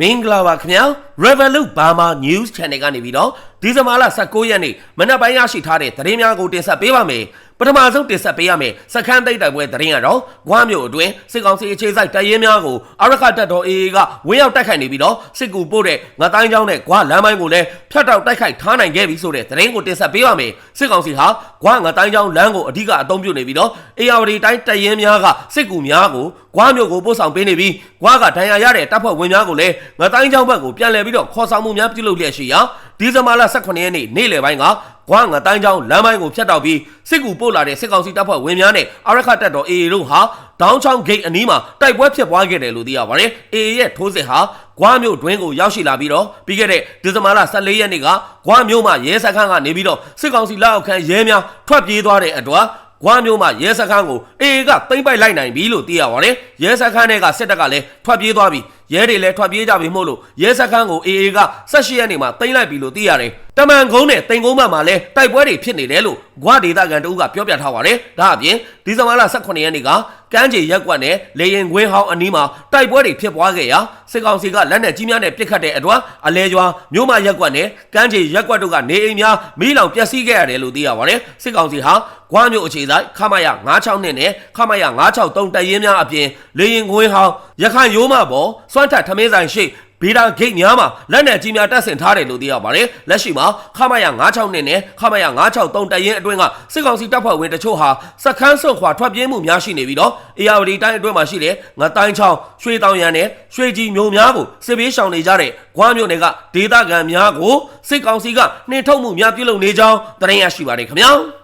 မင်္ဂလာပါခင်ဗျာ Revolut Burma News Channel ကနေပြီးတော့ဒီဇင်ဘာလ19ရက်နေ့မနက်ပိုင်းရရှိထားတဲ့သတင်းများကိုတင်ဆက်ပေးပါမယ်ပထမဆုံးတင်ဆက်ပေးရမယ်စခန်းသိမ်းတိုက်ပွဲသတင်းကတော့ဂွမ်းမြို့အတွင်းစစ်ကောင်စီအခြေစိုက်တပ်ရင်းများကိုအရခတပ်တော် AA ကဝင်းရောက်တိုက်ခိုက်နေပြီးတော့စစ်ကူပို့တဲ့ငတိုင်းချောင်းနဲ့ဂွမ်းလမ်းပိုင်းကိုလည်းဖျက်တောက်တိုက်ခိုက်ထားနိုင်ခဲ့ပြီဆိုတဲ့သတင်းကိုတင်ဆက်ပေးပါမယ်စစ်ကောင်စီဟာဂွမ်းငတိုင်းချောင်းလမ်းကိုအဓိကအသုံးပြုနေပြီးတော့အေယာဝတီတိုင်းတပ်ရင်းများကစစ်ကူများကိုဂွမ်းမြို့ကိုပို့ဆောင်ပေးနေပြီးဂွမ်းကဒဏ်ရာရတဲ့တပ်ဖွဲ့ဝင်များကိုလည်းငတိုင်းချောင်းဘက်ကိုပြန်လည်ပြီးတော့ခေါ်ဆောင်မှုများပြုလုပ်လျက်ရှိရာဒီဇင်ဘာလ18ရက်နေ့နေ့လယ်ပိုင်းကဂွမ်းငတိုင်းချောင်းလမ်းပိုင်းကိုဖျက်တောက်ပြီးစစ်ကူပို့လာတဲ့စစ်ကောင်စီတပ်ဖွဲ့ဝင်များနဲ့အရခတပ်တော် AA တို့ဟာဒေါင်းချောင်းဂိတ်အနီးမှာတိုက်ပွဲဖြစ်ပွားခဲ့တယ်လို့သိရပါတယ်။ AA ရဲ့ထိုးစစ်ဟာဂွမ်းမြို့တွင်းကိုရောက်ရှိလာပြီးတော့ပြီးခဲ့တဲ့ဒီဇင်ဘာလ14ရက်နေ့ကဂွမ်းမြို့မှာရဲစခန်းကနေပြီးတော့စစ်ကောင်စီလက်အောက်ခံရဲများထွက်ပြေးသွားတဲ့အတွက်ဂွမ်းမြို့မှာရဲစခန်းကို AA ကသိမ်းပိုက်လိုက်နိုင်ပြီလို့သိရပါတယ်။ရဲစခန်းတွေကစစ်တပ်ကလည်းထွက်ပြေးသွားပြီ။ရဲတွေလည်းထွက်ပြေးကြပြီမို့လို့ရဲစခန်းကို AA က18ရက်နေ့မှာသိမ်းလိုက်ပြီလို့သိရတယ်။တမန်ကုန်းနဲ့တိန်ကုန်းဘက်မှာလည်းတိုက်ပွဲတွေဖြစ်နေတယ်လို့ဂွဒေသခံတဦးကပြောပြထားပါတယ်။ဒါအပြင်ဒီဇင်ဘာလ18ရက်နေ့ကကမ်းခြေရက်ကွက်နဲ့လေရင်ခွင်းဟောင်းအနီးမှာတိုက်ပွဲတွေဖြစ်ပွားခဲ့ရာစစ်ကောင်စီကလက်နက်ကြီးများနဲ့ပစ်ခတ်တဲ့အတွက်အလဲကျွာမြို့မရက်ကွက်နဲ့ကမ်းခြေရက်ကွက်တို့ကနေအိမ်များမိလောင်ပျက်စီးခဲ့ရတယ်လို့သိရပါတယ်။စစ်ကောင်စီဟာဂွမ်းမြို့အခြေဆိုင်ခမရ96နဲ့နဲ့ခမရ963တပ်ရင်းများအပြင်လေရင်ခွင်းဟောင်းရခိုင်ရိုးမပေါ်စွမ်းထထမင်းဆိုင်ရှိဗီဒါဂိတ်များမှာလက်နက်ကြီးများတပ်ဆင်ထားတယ်လို့သိရပါတယ်။လက်ရှိမှာခမရ96နဲ့နဲ့ခမရ963တပ်ရင်းအတွင်းကစစ်ကောင်စီတပ်ဖွဲ့ဝင်တချို့ဟာစခန်းစွန့်ခွာထွက်ပြေးမှုများရှိနေပြီးတော့အေယာဝတီတိုင်းအတွင်းမှာရှိတဲ့ငတိုင်းချောင်းရွှေတောင်ရံနဲ့ရွှေကြီးမြို့များကိုစစ်ဘေးရှောင်နေကြတဲ့ဂွမ်းမြို့နယ်ကဒေသခံများကိုစစ်ကောင်စီကနှင်ထုတ်မှုများပြုလုပ်နေကြောင်းသတင်းရရှိပါတယ်ခင်ဗျာ။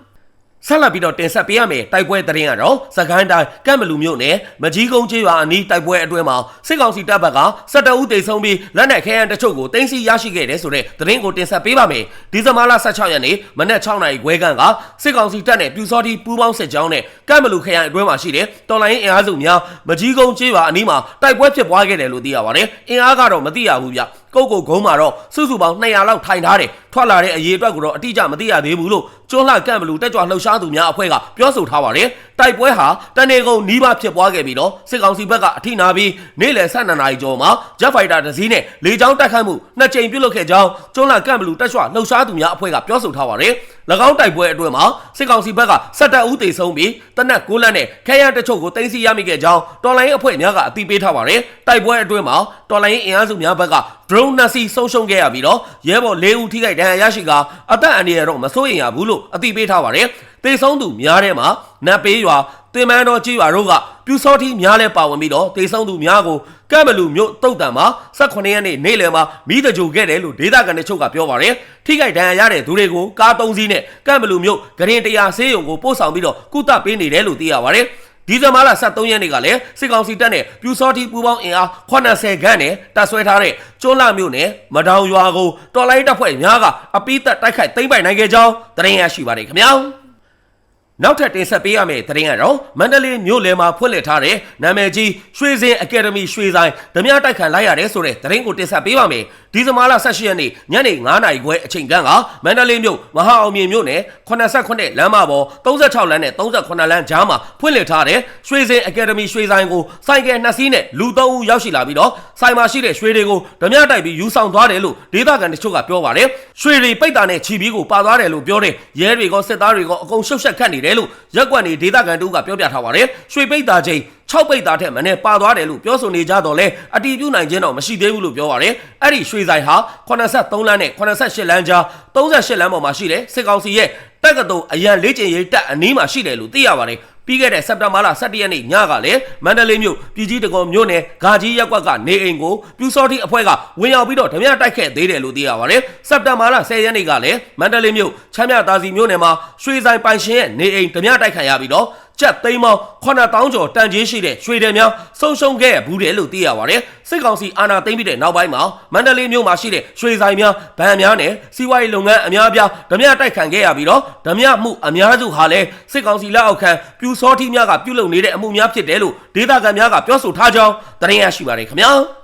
ဆက်လက်ပြီးတော့တင်ဆက်ပေးရမယ်တိုက်ပွဲသတင်းကတော့စကိုင်းတိုင်းကမ်ဘလူမြို့နယ်မကြီးကုန်းကျေးရွာအနီးတိုက်ပွဲအတွင်းမှာစစ်ကောင်စီတပ်ဘက်ကစစ်တအုပ်တိတ်ဆုံးပြီးလက်နက်ခဲယမ်းတချို့ကိုတင်စီရရှိခဲ့တယ်ဆိုတဲ့သတင်းကိုတင်ဆက်ပေးပါမယ်ဒီဇင်ဘာလ16ရက်နေ့မနက်6နာရီခွဲခန့်ကစစ်ကောင်စီတပ်နဲ့ပြူစောတိပူးပေါင်းစစ်ကြောင်းနဲ့ကမ်ဘလူခရိုင်အတွင်းမှာရှိတဲ့တော်လိုင်းအင်အားစုများမကြီးကုန်းကျေးရွာအနီးမှာတိုက်ပွဲဖြစ်ပွားခဲ့တယ်လို့သိရပါတယ်အင်အားကတော့မသိရဘူးဗျ ကုတ်ကုတ်ဂုံးမှာတော့စုစုပေါင်း200လောက်ထိုင်ထားတယ်ထွက်လာတဲ့အရေးအတွက်ကိုတော့အတိအကျမသိရသေးဘူးလို့ကျွန်းလှကန့်ဘလူတက်ကြွလှုပ်ရှားသူများအဖွဲ့ကပြောဆိုထားပါတယ် တိုက်ပွဲဟာတနေကုန်နီးပါးဖြစ်ပွားခဲ့ပြီးတော့စစ်ကောင်စီဘက်ကအထိနာပြီးနေ့လယ်12နာရီကျော်မှာဂျက်ဖိုက်တာတစ်စီးနဲ့လေကြောင်းတိုက်ခိုက်မှုနှစ်ကြိမ်ပြုလုပ်ခဲ့ကြောင်းကျွန်းလှကန့်ဘလူတက်ကြွလှုပ်ရှားသူများအဖွဲ့ကပြောဆိုထားပါတယ်၎င်းတိုက်ပွဲအတွင်းမှာစစ်ကောင်စီဘက်ကစစ်တပ်ဦးတေဆုံးပြီးတနက်9လက်နဲ့ခဲယမ်းတချို့ကိုတင်စီရမိခဲ့ကြောင်းတော်လိုင်းအဖွဲ့များကအသိပေးထားပါတယ်တိုက်ပွဲအတွင်းမှာတော်လိုင်းအင်အားစုများဘက်က drone နှစ်စီးဆုံးရှုံးခဲ့ရပြီးတော့ရဲဘော်၄ဦးထိခိုက်ဒဏ်ရာရရှိကအသက်အန္တရာယ်တော့မစိုးရိမ်ရဘူးလို့အသိပေးထားပါတယ် တေဆုံးသူများထဲမှာနတ်ပေးရွာတင်မန်းတော်ကြီးရွာတို့ကပြူစောတိများလဲပါဝင်ပြီးတော့တေဆုံးသူများကိုကမ်ဘလူမြို့တုတ်တံမှာ18ရက်နေ့နေ့လယ်မှာမိတကြိုခဲ့တယ်လို့ဒေသခံတွေချုပ်ကပြောပါတယ်ထိခိုက်ဒဏ်ရာရတဲ့သူတွေကိုကား၃စီးနဲ့ကမ်ဘလူမြို့ဂရင်တရားဆေးရုံကိုပို့ဆောင်ပြီးတော့ကုသပေးနေတယ်လို့သိရပါတယ်ဒီဇင်ဘာလ23ရက်နေ့ကလည်းစစ်ကောင်စီတပ်နဲ့ပြူစောတိပူပေါင်းအင်အား80ခန့်နဲ့တပ်ဆွဲထားတဲ့ကျွန်းလာမြို့နယ်မဒေါင်ရွာကိုတော်လိုင်းတပ်ဖွဲ့များကအပိသက်တိုက်ခိုက်သိမ်းပိုက်နိုင်ခဲ့ကြောင်းသတင်းရရှိပါတယ်ခင်ဗျာ နောက်ထပ်တင်ဆက်ပေးရမယ့်သတင်းကတော့မန္တလေးမြို့လယ်မှာဖွင့်လှစ်ထားတဲ့နာမည်ကြီးရွှေစင်အကယ်ဒမီရွှေဆိုင်ဓမြတိုက်ခံလိုက်ရတယ်ဆိုတဲ့သတင်းကိုတင်ဆက်ပေးပါမယ်ဒီဇင်ဘာလ18ရက်နေ့ညနေ9:00နာရီခွဲအချိန်ကမန္တလေးမြို့မဟာအောင်မြင်မြို့နယ်89လမ်းမပေါ်36လမ်းနဲ့38လမ်းကြားမှာဖွင့်လှစ်ထားတဲ့ရွှေစင်အကယ်ဒမီရွှေဆိုင်ကိုစိုက်ကယ်နှစ်စီးနဲ့လူ3ဦးရောက်ရှိလာပြီးတော့ဆိုင်မှာရှိတဲ့ရွှေတွေကိုဓမြတိုက်ပြီးယူဆောင်သွားတယ်လို့ဒေသခံတချို့ကပြောပါတယ်ရွှေတွေပိတ်တာနဲ့ချီပြီးကိုပါသွားတယ်လို့ပြောတဲ့ရဲတွေကစစ်သားတွေက အကုန်ရှုပ်ရှက်ခတ်နေတယ်လို့ရက်ကွက်နေဒေသခံတို့ကပြောပြထားပါတယ်ရွှေပိတ်တာချင်း 6ပိတ်သားထက်မနဲ့ပါသွားတယ်လို့ပြောဆိုနေကြတော့လဲအတီးပြုနိုင်ခြင်းတော့မရှိသေးဘူးလို့ပြောပါတယ်အဲ့ဒီရွှေဆိုင်ဟာ83လမ်းနဲ့88လမ်းကြား38လမ်းပေါ်မှာရှိတဲ့စစ်ကောင်စီရဲ့တက္ကသိုလ်အရန်လေ့ကျင့်ရေးတပ်အနီးမှာရှိတယ်လို့သိရပါတယ်ပြီးခဲ့တဲ့စက်တင်ဘာလ17ရက်နေ့ညကလည်းမန္တလေးမြို့ပြည်ကြီးတကုံမြို့နယ်ဂါကြီးရက်ကွက်ကနေအိမ်ကိုပြူစောတိအဖွဲ့ကဝင်ရောက်ပြီးတော့ဓမြတိုက်ခဲ့သေးတယ်လို့သိရပါတယ်စက်တင်ဘာလ10ရက်နေ့ကလည်းမန္တလေးမြို့ချမ်းမြသာစီမြို့နယ်မှာရွှေဆိုင်ပိုင်ရှင်ရဲ့နေအိမ်ဓမြတိုက်ခံရပြီးတော့ ကြက်သိန်းပေါင်း9000ကျော်တန်ကြီးရှိတဲ့ရွှေတယ်များဆုံးရှုံးခဲ့ဘူးတယ်လို့သိရပါတယ်စစ်ကောင်စီအာဏာသိမ်းပြီးတဲ့နောက်ပိုင်းမှာမန္တလေးမြို့မှာရှိတဲ့ရွှေဆိုင်များဗန်များနဲ့စီးပွားရေးလုပ်ငန်းအများအပြားဓမြတိုက်ခံခဲ့ရပြီးတော့ဓမြမှုအများစုဟာလည်းစစ်ကောင်စီလက်အောက်ခံပြူစောတိများကပြုလုပ်နေတဲ့အမှုများဖြစ်တယ်လို့ဒေသခံများကပြောဆိုထားကြောင်းသတင်းရရှိပါတယ်ခင်ဗျာ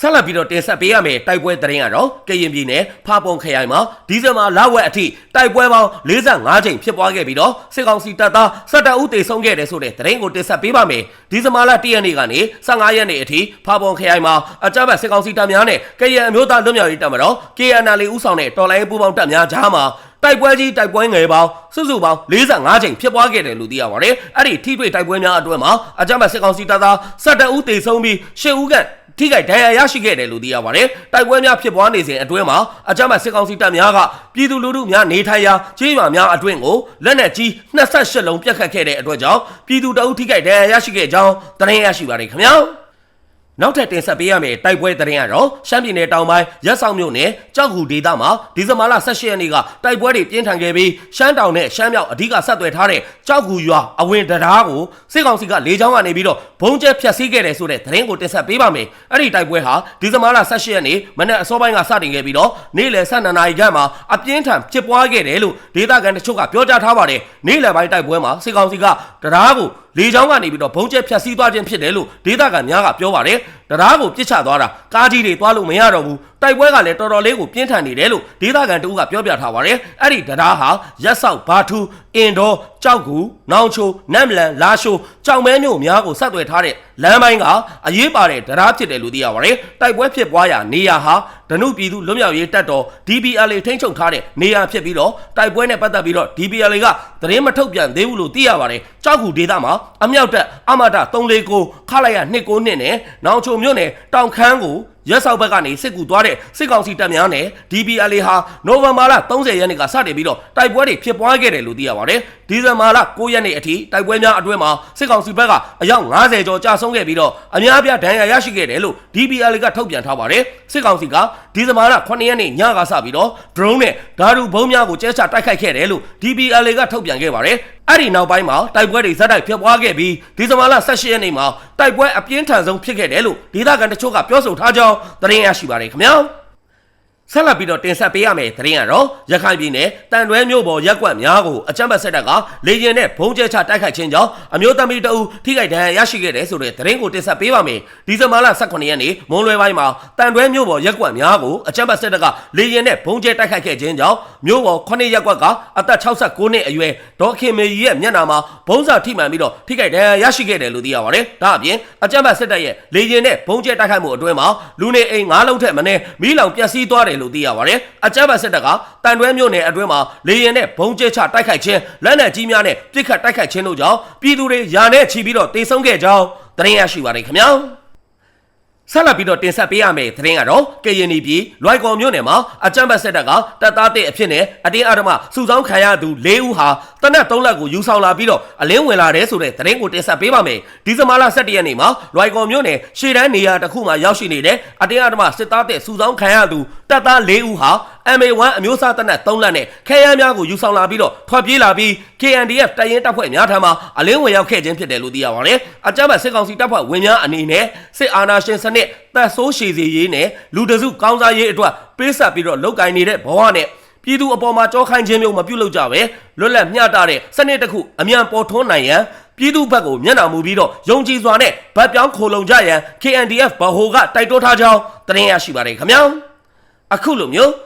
ဆက်လက်ပြီးတော့တင်ဆက်ပေးရမယ်တိုက်ပွဲသတင်းကတော့ကရင်ပြည်နယ်ဖာပုံခရိုင်မှာဒီဇင်ဘာလဝက်အထိတိုက်ပွဲပေါင်း45ကြိမ်ဖြစ်ပွားခဲ့ပြီးတော့စစ်ကောင်စီတပ်သား17ဦးသေဆုံးခဲ့တယ်ဆိုတဲ့သတင်းကိုတင်ဆက်ပေးပါမယ်ဒီဇင်ဘာလ1ရက်နေ့ကနေ15ရက်နေ့အထိဖာပုံခရိုင်မှာအကြမ်းဖက်စစ်ကောင်စီတပ်များနဲ့ကရင်အမျိုးသားလွတ်မြောက်ရေးတပ်မတော် KNL ဦးဆောင်တဲ့တော်လိုင်းပူးပေါင်းတပ်များကြားမှာတိုက်ပွဲကြီးတိုက်ပွဲငယ်ပေါင်းစုစုပေါင်း45ကြိမ်ဖြစ်ပွားခဲ့တယ်လို့သိရပါတယ်။အဲ့ဒီထိတွေ့တိုက်ပွဲများအတွင်းမှာအကြမ်းဖက်စစ်ကောင်စီတပ်သား17ဦးသေဆုံးပြီး10ဦးခန့် ထိခိုက်ဒဏ်ရာရရှိခဲ့တယ်လို့သိရပါတယ်။တိုက်ပွဲများဖြစ်ပွားနေစဉ်အတွင်းမှာအကြမ်းဖက်စစ်ကောင်စီတပ်များကပြည်သူလူထုများနေထိုင်ရာကျေးရွာများအတွင်းကိုလက်နက်ကြီး28လုံးပြတ်ခတ်ခဲ့တဲ့အတွက်ကြောင့်ပြည်သူတအုပ်ထိခိုက်ဒဏ်ရာရရှိခဲ့ကြောင်းသတင်းရရှိပါတယ်ခင်ဗျာ။ နောက်ထပ်တင်ဆက်ပေးရမယ့်တိုက်ပွဲသတင်းကတော့ရှမ်းပြည်နယ်တောင်ပိုင်းရက်ဆောင်မြို့နယ်ကြောက်ကူဒေသမှာဒီဇင်ဘာလ18ရက်နေ့ကတိုက်ပွဲတွေပြင်းထန်ခဲ့ပြီးရှမ်းတောင်နဲ့ရှမ်းမြောက်အဓိကဆက်သွယ်ထားတဲ့ကြောက်ကူရွာအဝင်တရားကိုစစ်ကောင်စီကလေကြောင်းကနေပြီးတော့ဘုံကျဲဖျက်ဆီးခဲ့တယ်ဆိုတဲ့သတင်းကိုတင်ဆက်ပေးပါမယ်။အဲ့ဒီတိုက်ပွဲဟာဒီဇင်ဘာလ18ရက်နေ့မနက်အစောပိုင်းကစတင်ခဲ့ပြီးတော့နေ့လယ်12နာရီခန့်မှာအပြင်းထန်ဖြစ်ပွားခဲ့တယ်လို့ဒေသခံတချို့ကပြောကြားထားပါတယ်။နေ့လယ်ပိုင်းတိုက်ပွဲမှာစစ်ကောင်စီကတရားကို လေချောင်းကနေပြီးတော့ဘုံကျက်ဖြတ်စည်းသွားခြင်းဖြစ်တယ်လို့ဒေသခံများကပြောပါတယ်တရားကိုပြစ်ချသွားတာကားကြီးတွေသွားလို့မရတော့ဘူးတိုက်ပွဲကလည်းတော်တော်လေးကိုပြင်းထန်နေတယ်လို့ဒေသခံတဦးကပြောပြထားပါတယ်အဲ့ဒီတရားဟာရက်ဆောက်ဘာထူအင်ဒိုကြောက်ကူနောင်ချိုနမ်လန်လာရှိုကြောင်မဲမျိုးများကိုဆက်သွယ်ထားတဲ့လမ်းပိုင်းကအရေးပါတဲ့တရားဖြစ်တယ်လို့သိရပါတယ်တိုက်ပွဲဖြစ်ပွားရာနေရာဟာဒနုပြည်သူလွတ်မြောက်ရေးတပ်တော် DPLA ထိန်းချုပ်ထားတဲ့နေရာဖြစ်ပြီးတော့တိုက်ပွဲနဲ့ပတ်သက်ပြီးတော့ DPLA ကသတင်းမထုတ်ပြန်သေးဘူးလို့သိရပါတယ်ကြောက်ကူဒေသမှာအမြောက်တပ်အမတာ349ခလိုက်ရ292နဲ့နောင်ချိုမြို့နယ်တောင်ခမ်းကိုရက်ဆောက်ဘက်ကနေစစ်ကူသွားတဲ့စစ်ကောင်စီတပ်များနဲ့ DPLA ဟာနိုဝင်ဘာလ30ရက်နေ့ကစတင်ပြီးတော့တိုက်ပွဲတွေဖြစ်ပွားခဲ့တယ်လို့သိရပါတယ်။ဒီဇင်ဘာလ9ရက်နေ့အထိတိုက်ပွဲများအတွင်းမှာစစ်ကောင်စီဘက်ကအယောက်90ကျော်ကြာဆုံးခဲ့ပြီးတော့အများအပြားဒဏ်ရာရရှိခဲ့တယ်လို့ DPLA ကထုတ်ပြန်ထားပါတယ်။စစ်ကောင်စီကဒီဇင်ဘာလ9ရက်နေ့ညကစပြီးတော့ drone နဲ့ဓာတ်ဘုံများကိုကျဲချတိုက်ခိုက်ခဲ့တယ်လို့ DPLA ကထုတ်ပြန်ခဲ့ပါတယ်။ အဲ့ဒီနောက်ပိုင်းမှာတိုက်ပွဲတွေဇက်တိုက်ဖြစ်ပွားခဲ့ပြီးဒီဇင်ဘာလ18ရက်နေ့မှာတိုက်ပွဲအပြင်းထန်ဆုံးဖြစ်ခဲ့တယ်လို့ဒေသခံတချို့ကပြောဆိုထားကြောင်းသတင်းရရှိပါတယ်ခင်ဗျာ ဆက်လက်ပြီးတော့တင်ဆက်ပေးရမယ့်သတင်းကတော့ရခိုင်ပြည်နယ်တန်တွဲမြို့ပေါ်ရက်ကွက်များကိုအကြမ်းဖက်စစ်တပ်ကလေရင်နဲ့ဘုံကျဲချတိုက်ခိုက်ခြင်းကြောင့်အမျိုးသမီးတအူထိခိုက်ဒဏ်ရာရရှိခဲ့တယ်ဆိုတဲ့သတင်းကိုတင်ဆက်ပေးပါမယ်ဒီဇင်ဘာလ18ရက်နေ့မွန်းလွဲပိုင်းမှာတန်တွဲမြို့ပေါ်ရက်ကွက်များကိုအကြမ်းဖက်စစ်တပ်ကလေရင်နဲ့ဘုံကျဲတိုက်ခိုက်ခဲ့ခြင်းကြောင့်မြို့ပေါ်9ရက်ကွက်ကအသက်69နှစ်အရွယ်ဒေါခင်မေကြီးရဲ့မျက်နှာမှာဘုံစာထိမှန်ပြီးတော့ထိခိုက်ဒဏ်ရာရရှိခဲ့တယ်လို့သိရပါတယ်ဒါအပြင်အကြမ်းဖက်စစ်တပ်ရဲ့လေရင်နဲ့ဘုံကျဲတိုက်ခိုက်မှုအတွင်းမှာလူနေအိမ်9လုံးထက်မနည်းမီးလောင်ပျက်စီးသွားတယ်လို့သိရပါတယ်။အကြမ်းဖက်စစ်တပ်ကတန်တွဲမြို့နယ်အတွင်းမှာလေရင်နဲ့ဘုံကျဲချတိုက်ခိုက်ခြင်းလက်နက်ကြီးများနဲ့ပစ်ခတ်တိုက်ခိုက်ခြင်းတို့ကြောင့်ပြည်သူတွေယာနဲ့ချီပြီးတော့တေဆုံးခဲ့ကြောင်းသတင်းရရှိပါတယ်ခင်ဗျာ။ ဆက်လက်ပြီးတော့တင်ဆက်ပေးရမယ့်သတင်းကတော့ကရင်နီပြည်လွိုက်ကော်မြို့နယ်မှာအကြမ်းဖက်စစ်တပ်ကတပ်သားတဲ့အဖြစ်နဲ့အတင်းအဓမ္မစုဆောင်းခံရသူ၄ဦးဟာတနက်၃လက်ကိုယူဆောင်လာပြီးတော့အလင်းဝင်လာတယ်ဆိုတဲ့သတင်းကိုတင်ဆက်ပေးပါမယ်ဒီဇင်ဘာလ17ရက်နေ့မှာလွိုက်ကော်မြို့နယ်ရှေ့တန်းနေရာတစ်ခုမှာရောက်ရှိနေတဲ့အတင်းအဓမ္မစစ်သားတဲ့စုဆောင်းခံရသူတပ်သား၄ဦးဟာ MA1 အမျိုးအစားတပ်နဲ့3လက်နဲ့ခဲယမ်းများကိုယူဆောင်လာပြီးတော့ထွက်ပြေးလာပြီး KNDF တပ်ရင်းတပ်ဖွဲ့များထံမှအလင်းဝင်ရောက်ခဲ့ခြင်းဖြစ်တယ်လို့သိရပါတယ်။အကြမ်းဖက်စစ်ကောင်စီတပ်ဖွဲ့ဝင်များအနေနဲ့စစ်အာဏာရှင်စနစ်တပ်ဆိုးရှည်စီရေးနဲ့လူတစုကောင်းစားရေးအတွက်ပေးဆက်ပြီးတော့လုတ်ကင်နေတဲ့ဘဝနဲ့ပြည်သူအပေါ်မှာကြောခိုင်းခြင်းမျိုးမပြုလုပ်ကြပဲလွတ်လပ်မျှတတဲ့စနစ်တစ်ခုအမြန်ပေါ်ထွန်းနိုင်ရန်ပြည်သူဘက်ကိုမျက်နှာမူပြီးတော့ယုံကြည်စွာနဲ့ဗတ်ပြောင်းခိုလုံကြရန် KNDF ဗဟိုကတိုက်တွန်းထားကြောင်းသတင်းရရှိပါတယ်ခင်ဗျာအခုလိုမျိုး